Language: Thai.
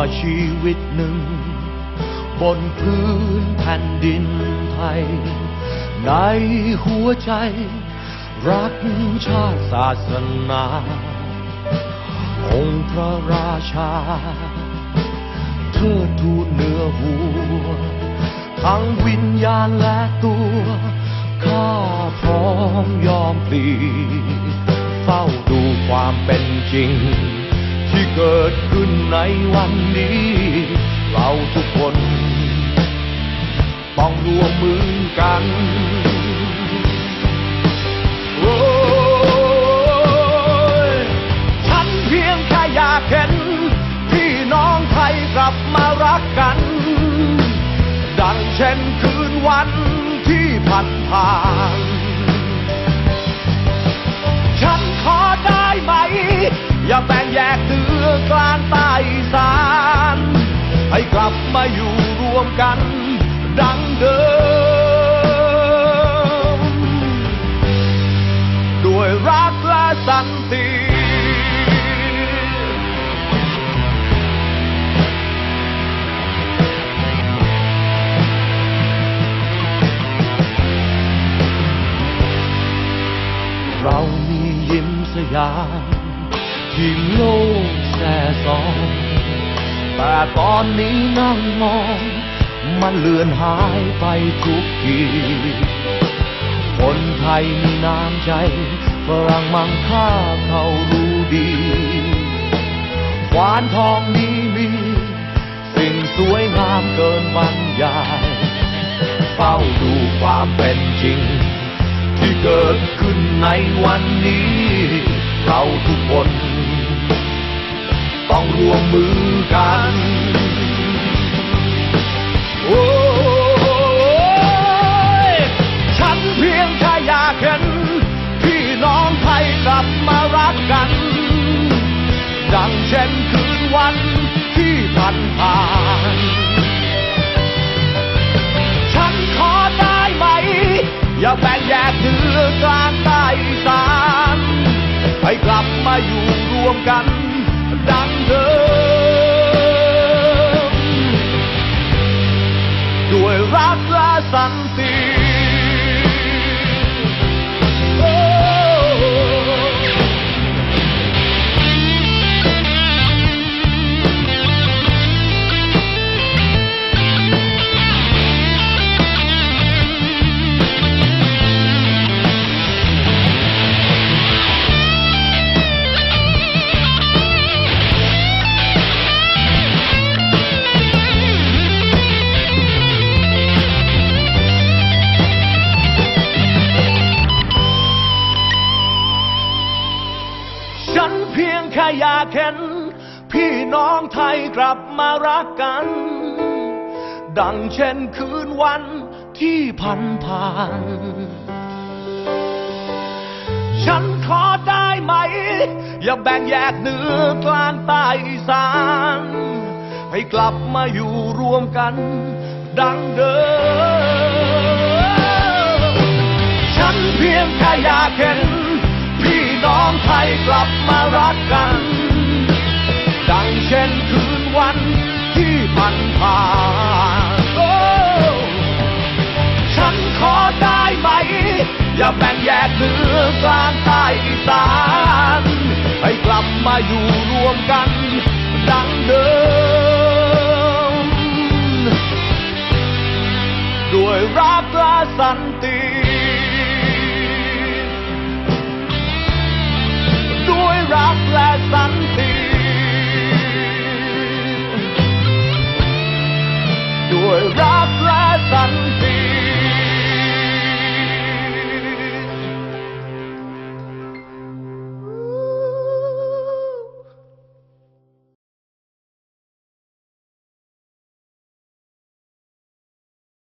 มาชีวิตหนึ่ง บนพื้นแผ่นดินไทย ในหัวใจ รักชาติศาสนา องค์พระราชา เทิดทูนเหนือหัว ทั้งวิญญาณและตัว ข้าพร้อมยอมพลีเฝ้าดูความเป็นจริง ที่เกิดขึ้นในวันนี้ เราทุกคน ต้องร่วมมือกันโอ้ยฉันเพียงแค่อยากเห็น พี่น้องไทยกลับมารักกัน ดังเช่นคืนวันที่ผ่านผ่านฉันขอได้ไหม สยามที่โลกแส่ซองแต่ตอนนี้นั่งมอง มันเลือนหายไปทุกที คนไทยมีน้ำใจฝรั่งมังค่าเขารู้ดีหวานทองนี้มี สิ่งสวยงามเกินบรรยายเฝ้าดูความเป็นจริง ที่เกิดขึ้นในวันนี้ เราทุกคน ต้องร่วมมือกันโอ้ยฉันเพียงแค่อยากเห็น พี่น้องไทยกลับมารักกัน ดังเช่นคืนวันที่ผ่านผ่านฉันขอได้ไหม อย่าแบ่งแยกเหนือกลางใต้สา ให้กลับมาอยู่รวมกัน ดังเดิม ด้วยรักและสันติ เพียงแค่อยากเห็น พี่น้องไทยกลับมารักกัน ดังเช่นคืนวันที่ผ่านผ่าน ฉันขอได้ไหม อย่าแบ่งแยกเหนือกลางใต้อีสาน ให้กลับมาอยู่รวมกัน ดังเดิม ฉันเพียงแค่อยากเห็น น้องไทยกลับมารักกัน ดังเช่นคืนวันที่ผ่านผ่านโอ้ฉันขอได้ไหม อย่าแบ่งแยกเหนือกลางใต้อีสาน ให้กลับมาอยู่รวมกัน ดังเดิม ด้วยรักและสันติ ด้